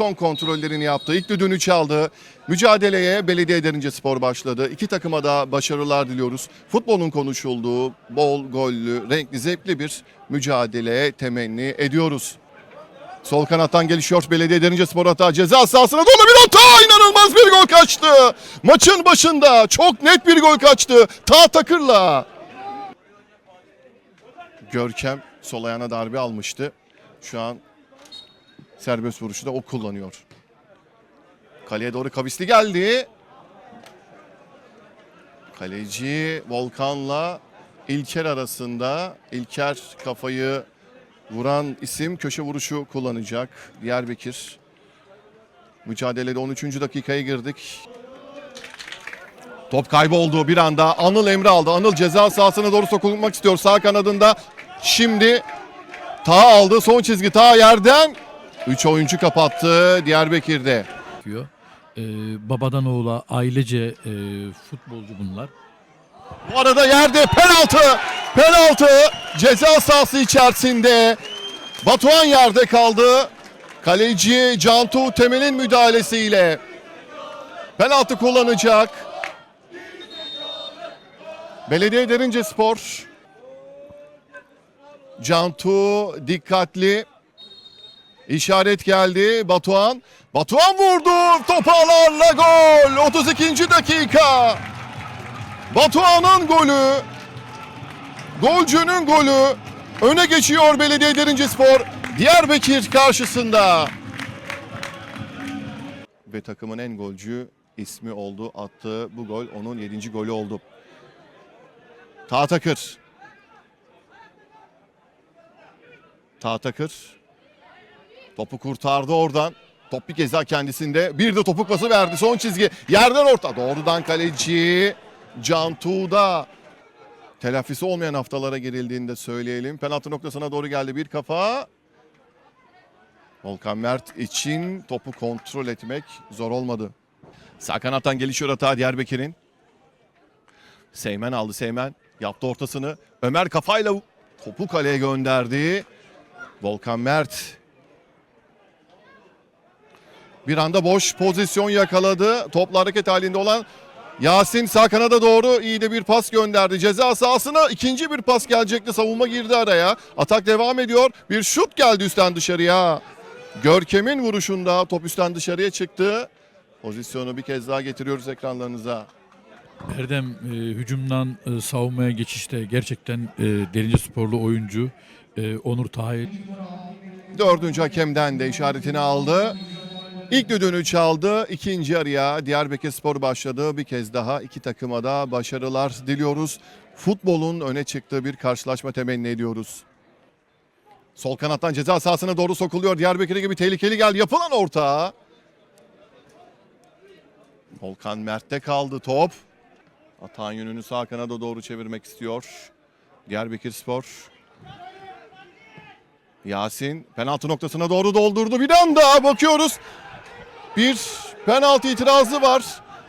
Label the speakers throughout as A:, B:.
A: son kontrollerini yaptı. İlk düdüğünü çaldı. Mücadeleye Belediye Derince Spor başladı. İki takıma da başarılar diliyoruz. Futbolun konuşulduğu bol gollü, renkli, zevkli bir mücadele temenni ediyoruz. Sol kanattan gelişiyor Belediye Derince Spor hata ceza sahasına dolu bir hata inanılmaz bir gol kaçtı. Maçın başında çok net bir gol kaçtı. Ta Takır'la. Görkem sol ayağına darbe almıştı. Şu an serbest vuruşu da o kullanıyor. Kaleye doğru kavisli geldi. Kaleci Volkan'la İlker arasında. İlker kafayı vuran isim köşe vuruşu kullanacak. Diyarbakır. Mücadelede 13. dakikaya girdik. Top kaybı oldu bir anda. Anıl Emre aldı. Anıl ceza sahasına doğru sokulmak istiyor sağ kanadında. Şimdi Ta aldı son çizgi ta yerden. 3 oyuncu kapattı Diyarbakır'da.
B: diyor. Ee, babadan oğula ailece e, futbolcu bunlar.
A: Bu arada yerde penaltı. Penaltı ceza sahası içerisinde. Batuhan yerde kaldı. Kaleci Cantu Temel'in müdahalesiyle penaltı kullanacak. Belediye Derince Spor. Cantu dikkatli. İşaret geldi. Batuhan. Batuhan vurdu. Topalarla gol. 32. dakika. Batuhan'ın golü. Golcünün golü. Öne geçiyor Belediye Derince Spor. Diyarbakır karşısında. Ve takımın en golcü ismi oldu. Attığı bu gol onun 7. golü oldu. Tahtakır. Tahtakır. Topu kurtardı oradan. Top bir kez daha kendisinde. Bir de topuk pası verdi. Son çizgi. Yerden orta. Doğrudan kaleci. Cantu'da. Telafisi olmayan haftalara girildiğini de söyleyelim. Penaltı noktasına doğru geldi bir kafa. Volkan Mert için topu kontrol etmek zor olmadı. Sağ kanattan gelişiyor hata Diyarbakır'ın. Seymen aldı Seymen. Yaptı ortasını. Ömer kafayla topu kaleye gönderdi. Volkan Mert. Bir anda boş pozisyon yakaladı. Topla hareket halinde olan Yasin sağ kanada doğru iyi de bir pas gönderdi. Ceza sahasına ikinci bir pas gelecekti. Savunma girdi araya. Atak devam ediyor. Bir şut geldi üstten dışarıya. Görkem'in vuruşunda top üstten dışarıya çıktı. Pozisyonu bir kez daha getiriyoruz ekranlarınıza.
B: Erdem e, hücumdan e, savunmaya geçişte gerçekten e, derince sporlu oyuncu e, Onur Tahir
A: Dördüncü hakemden de işaretini aldı. İlk düdüğünü çaldı. İkinci yarıya Diyarbakır Spor başladı. Bir kez daha iki takıma da başarılar diliyoruz. Futbolun öne çıktığı bir karşılaşma temenni ediyoruz. Sol kanattan ceza sahasına doğru sokuluyor. Diyarbakır gibi tehlikeli geldi. Yapılan orta. Volkan Mert'te kaldı top. Atan yönünü sağ kanada doğru çevirmek istiyor. Diyarbakır Spor. Yasin penaltı noktasına doğru doldurdu. Bir anda bakıyoruz. Bir penaltı itirazı var.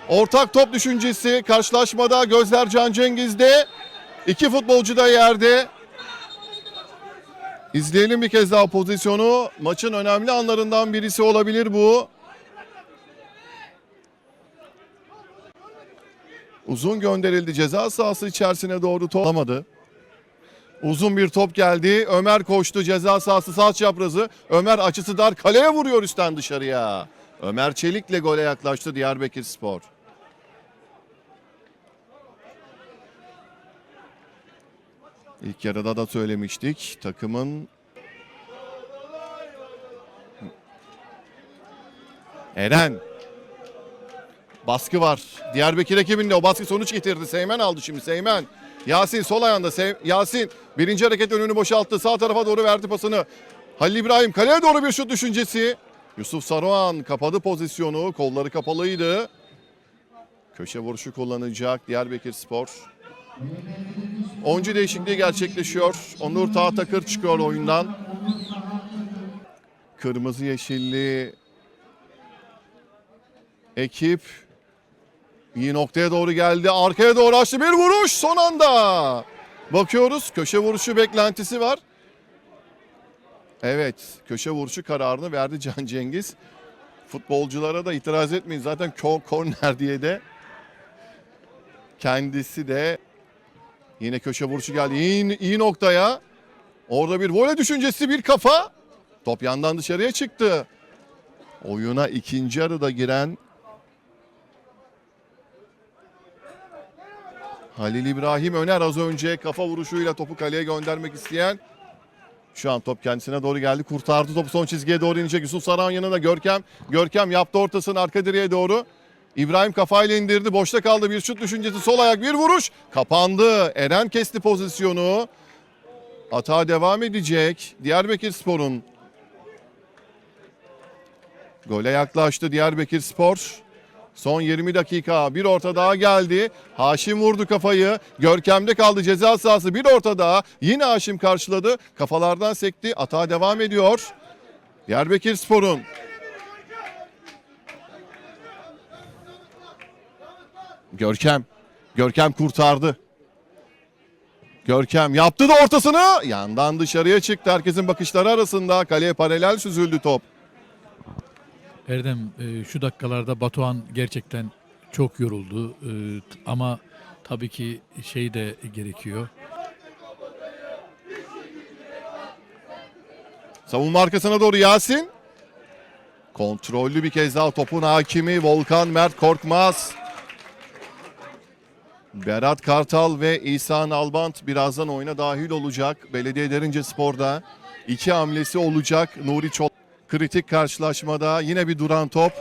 A: Ortak top düşüncesi karşılaşmada gözler Can Cengiz'de. İki futbolcu da yerde. İzleyelim bir kez daha pozisyonu. Maçın önemli anlarından birisi olabilir bu. Uzun gönderildi ceza sahası içerisine doğru top alamadı. Uzun bir top geldi. Ömer koştu ceza sahası sağ çaprazı. Ömer açısı dar kaleye vuruyor üstten dışarıya. Ömer Çelik'le gole yaklaştı Diyarbakır Spor. İlk yarıda da söylemiştik. Takımın Eren Baskı var. Diyarbakır ekibinde o baskı sonuç getirdi. Seymen aldı şimdi Seymen. Yasin sol ayağında. Sey- Yasin birinci hareket önünü boşalttı. Sağ tarafa doğru verdi pasını. Halil İbrahim kaleye doğru bir şut düşüncesi. Yusuf Saruhan kapadı pozisyonu. Kolları kapalıydı. Köşe vuruşu kullanacak Diyarbakır Spor. Oyuncu değişikliği gerçekleşiyor. Onur Tahtakır çıkıyor oyundan. Kırmızı yeşilli ekip iyi noktaya doğru geldi. Arkaya doğru açtı bir vuruş son anda. Bakıyoruz köşe vuruşu beklentisi var. Evet köşe vuruşu kararını verdi Can Cengiz. Futbolculara da itiraz etmeyin. Zaten ko- korner diye de kendisi de yine köşe vuruşu geldi. İyi, iyi noktaya. Orada bir voley düşüncesi bir kafa. Top yandan dışarıya çıktı. Oyuna ikinci yarıda giren Halil İbrahim Öner az önce kafa vuruşuyla topu kaleye göndermek isteyen şu an top kendisine doğru geldi. Kurtardı topu son çizgiye doğru inecek. Yusuf Saran yanında Görkem. Görkem yaptı ortasını arka direğe doğru. İbrahim kafayla indirdi. Boşta kaldı bir şut düşüncesi. Sol ayak bir vuruş. Kapandı. Eren kesti pozisyonu. Hata devam edecek. Diyarbakır Spor'un gole yaklaştı Diyarbakır Spor. Son 20 dakika bir orta daha geldi. Haşim vurdu kafayı. Görkem'de kaldı ceza sahası bir orta daha. Yine Haşim karşıladı. Kafalardan sekti. Atağa devam ediyor. Diyarbakır Spor'un. Görkem. Görkem kurtardı. Görkem yaptı da ortasını. Yandan dışarıya çıktı. Herkesin bakışları arasında. Kaleye paralel süzüldü top.
B: Erdem e, şu dakikalarda Batuhan gerçekten çok yoruldu E, ama tabii ki şey de gerekiyor.
A: Savunma arkasına doğru Yasin. Kontrollü bir kez daha topun hakimi Volkan Mert Korkmaz. Berat Kartal ve İhsan Albant birazdan oyuna dahil olacak. Belediye Derince Spor'da iki hamlesi olacak. Nuri Çol kritik karşılaşmada yine bir duran top.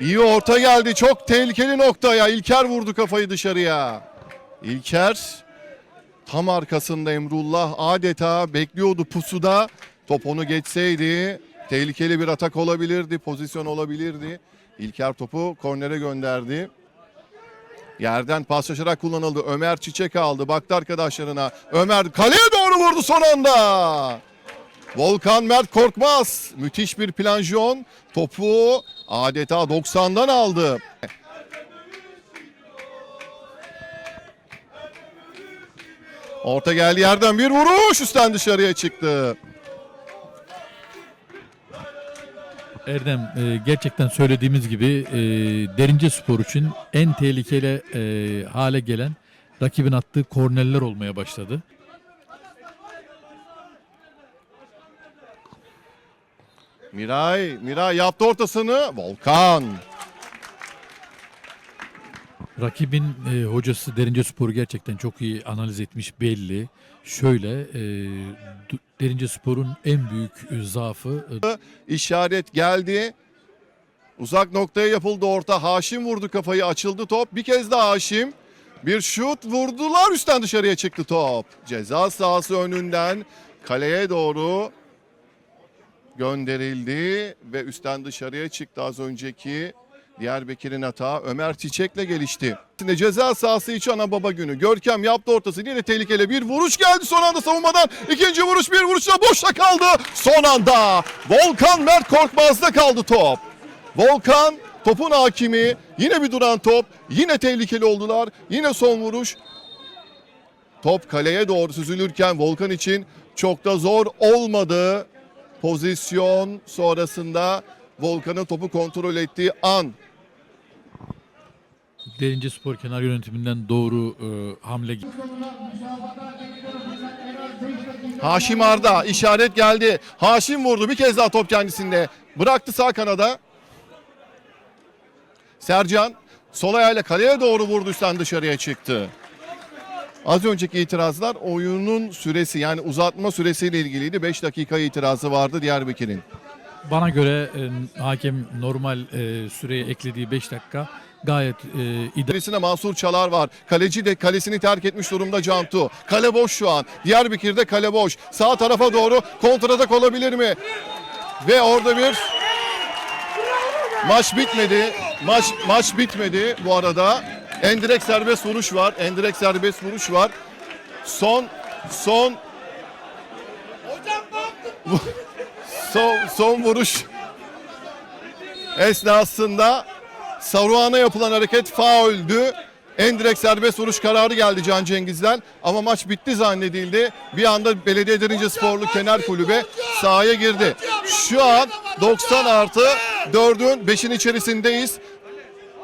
A: İyi orta geldi. Çok tehlikeli noktaya. İlker vurdu kafayı dışarıya. İlker Tam arkasında Emrullah adeta bekliyordu pusuda. Top onu geçseydi tehlikeli bir atak olabilirdi, pozisyon olabilirdi. İlker topu kornere gönderdi. Yerden paslaşarak kullanıldı. Ömer Çiçek aldı. Baktı arkadaşlarına. Ömer kaleye doğru vurdu son anda. Volkan Mert Korkmaz. Müthiş bir planjon. Topu adeta 90'dan aldı. Orta geldi yerden bir vuruş üstten dışarıya çıktı.
B: Erdem e, gerçekten söylediğimiz gibi e, Derince Spor için en tehlikeli e, hale gelen rakibin attığı kornerler olmaya başladı.
A: Miray, Miray yaptı ortasını. Volkan.
B: Rakibin e, hocası Derince Spor'u gerçekten çok iyi analiz etmiş belli. Şöyle e, Derince Spor'un en büyük e, zaafı e,
A: İşaret geldi. Uzak noktaya yapıldı orta. Haşim vurdu kafayı açıldı top. Bir kez daha Haşim. Bir şut vurdular üstten dışarıya çıktı top. Ceza sahası önünden kaleye doğru gönderildi ve üstten dışarıya çıktı az önceki Diyarbakır'ın hata Ömer Çiçek'le gelişti. Şimdi ceza sahası içi ana baba günü. Görkem yaptı ortasını yine tehlikeli bir vuruş geldi son anda savunmadan. İkinci vuruş bir vuruşla boşta kaldı. Son anda Volkan Mert Korkmaz'da kaldı top. Volkan topun hakimi yine bir duran top yine tehlikeli oldular. Yine son vuruş Top kaleye doğru süzülürken Volkan için çok da zor olmadı. Pozisyon sonrasında Volkan'ın topu kontrol ettiği an.
B: Derince Spor kenar yönetiminden doğru e, hamle
A: Haşim Arda işaret geldi. Haşim vurdu bir kez daha top kendisinde. Bıraktı sağ kanada. Sercan sol ayağıyla kaleye doğru vurdu üstten dışarıya çıktı. Az önceki itirazlar oyunun süresi yani uzatma süresiyle ilgiliydi. 5 dakika itirazı vardı Diyarbakır'ın.
B: Bana göre e, hakem normal e, süreye eklediği 5 dakika gayet e, ideal.
A: Kalesine Mansur Çalar var. Kaleci de kalesini terk etmiş durumda Cantu. Kale boş şu an. Diyarbakır'da kale boş. Sağ tarafa doğru kontratak olabilir mi? Ve orada bir maç bitmedi. Maç maç bitmedi bu arada. Endirek serbest vuruş var. Endirek serbest vuruş var. Son son son, son vuruş esnasında Saruhan'a yapılan hareket fauldü. En direkt serbest vuruş kararı geldi Can Cengiz'den ama maç bitti zannedildi. Bir anda Belediye Derince Sporlu Kenar Kulübe sahaya girdi. Şu an 90 artı 4'ün 5'in içerisindeyiz.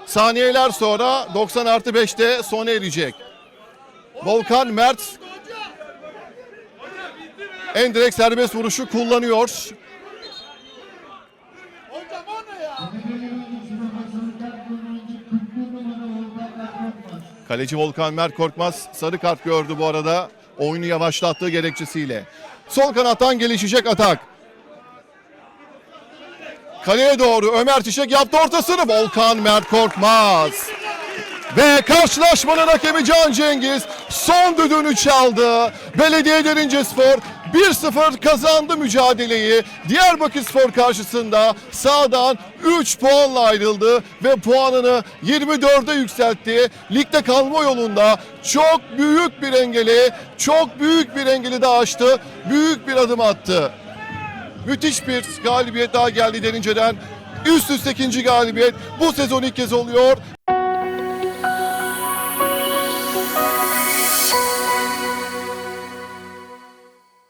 A: Saniyeler sonra 90 artı 5'te sona erecek. Volkan Mert en direkt serbest vuruşu kullanıyor. Kaleci Volkan Mert Korkmaz sarı kart gördü bu arada. Oyunu yavaşlattığı gerekçesiyle. Sol kanattan gelişecek atak. Kaleye doğru Ömer Çiçek yaptı ortasını. Volkan Mert Korkmaz. Ve karşılaşmanın hakemi Can Cengiz son düdüğünü çaldı. Belediye Derince Spor 1-0 kazandı mücadeleyi. Diyarbakır Spor karşısında sağdan 3 puanla ayrıldı ve puanını 24'e yükseltti. Ligde kalma yolunda çok büyük bir engeli, çok büyük bir engeli de aştı. Büyük bir adım attı. Müthiş bir galibiyet daha geldi Derince'den. Üst üste ikinci galibiyet bu sezon ilk kez oluyor.